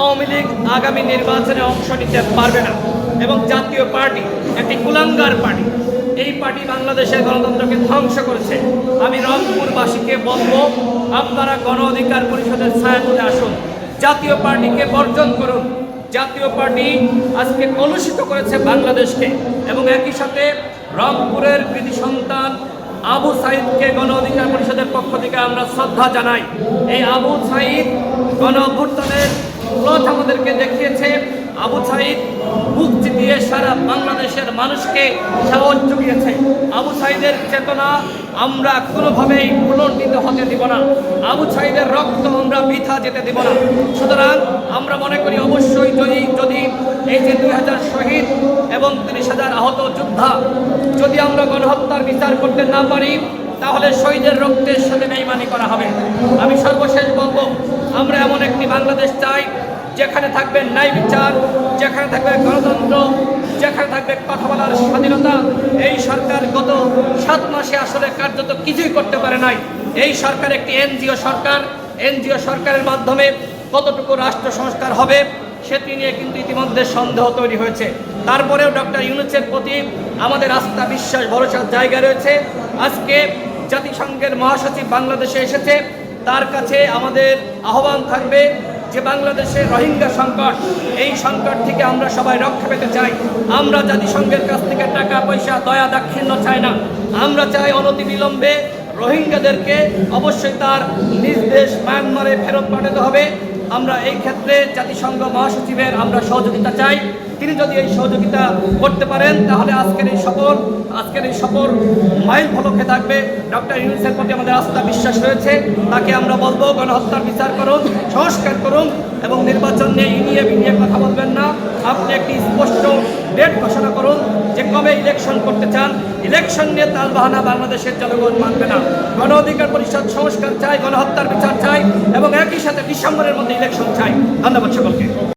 আওয়ামী লীগ আগামী নির্বাচনে অংশ নিতে পারবে না। এবং জাতীয় পার্টি, একটি কুলাঙ্গার পার্টি, এই পার্টি বাংলাদেশের গণতন্ত্রকে ধ্বংস করেছে। আমি রংপুরবাসীকে বলব, আপনারা গণ অধিকার পরিষদের ছায়াতলে আসুন। জাতীয় পার্টিকে বর্জন করুন। জাতীয় পার্টি আজকে কলুষিত করেছে বাংলাদেশকে। এবং একই সাথে রংপুরের কৃতি সন্তান আবু সাইদকে গণ অধিকার পরিষদের পক্ষ থেকে আমরা শ্রদ্ধা জানাই। এই আবু সাইদ গণ আমাদেরকে দেখিয়েছে আবু সাইদ বুক চিতিয়ে সারা বাংলাদেশের মানুষকে সাহস জুগিয়েছে। আবু সাইদের চেতনা আমরা কোনোভাবেই পুনর্নিত হতে দিব না। আবু সাইদের রক্ত আমরা বৃথা যেতে দিব না। সুতরাং আমরা মনে করি অবশ্যই যদি যদি এই যে দুই হাজার শহীদ এবং তিরিশ হাজার আহত যোদ্ধা যদি আমরা গণহত্যার বিচার করতে না পারি, তাহলে শহীদের রক্তের সাথে বেইমানি করা হবে। আমি সর্বশেষ বলব, আমরা এমন একটি বাংলাদেশ চাই যেখানে থাকবে ন্যায় বিচার, যেখানে থাকবে গণতন্ত্র, যেখানে থাকবে কথা বলার স্বাধীনতা, এই সরকার গত সাত মাসে আসলে কার্যত কিছুই করতে পারে নাই। এই সরকার একটি এনজিও সরকার। এনজিও সরকারের মাধ্যমে কতটুকু রাষ্ট্র সংস্কার হবে সেটি নিয়ে কিন্তু ইতিমধ্যে সন্দেহ তৈরি হয়েছে। তারপরেও ডক্টর ইউনুসের প্রতি আমাদের আস্থা, বিশ্বাস, ভরসার জায়গা রয়েছে। আজকে জাতিসংঘের মহাসচিব বাংলাদেশে এসেছে। তার কাছে আমাদের আহ্বান থাকবে যে বাংলাদেশে রোহিঙ্গা সংকট, এই সংকট থেকে আমরা সবাই রক্ষা পেতে চাই। আমরা জাতিসংঘের কাছ থেকে টাকা, পয়সা, দয়া, দাক্ষিণ্য চাই না। আমরা চাই অনতিবিলম্বে রোহিঙ্গাদেরকে অবশ্যই তার নিজ দেশ মায়ানমারে ফেরত পাঠাতে হবে। আমরা এই ক্ষেত্রে জাতিসংঘ মহাসচিবের আমরা সহযোগিতা চাই। তিনি যদি এই সহযোগিতা করতে পারেন, তাহলে আজকের এই সফর আজকের এই সফর মাইল ফলকে থাকবে। ডক্টর ইউনুসের প্রতি আমাদের আস্থা, বিশ্বাস রয়েছে। তাকে আমরা বলব, গণহত্যার বিচার করুন, সংস্কার করুন এবং নির্বাচন নিয়ে ইনিয়ে বিনিয়ে কথা বলবেন না। আপনি একটি স্পষ্ট ডেট ঘোষণা করুন যে কবে ইলেকশন করতে চান। ইলেকশন নিয়ে তালবাহানা বাংলাদেশের জনগণ মানবে না। গণ অধিকার পরিষদ সংস্কার চাই, গণহত্যার বিচার চাই এবং একই সাথে ডিসেম্বরের মধ্যে ইলেকশন চাই। ধন্যবাদ সকলকে।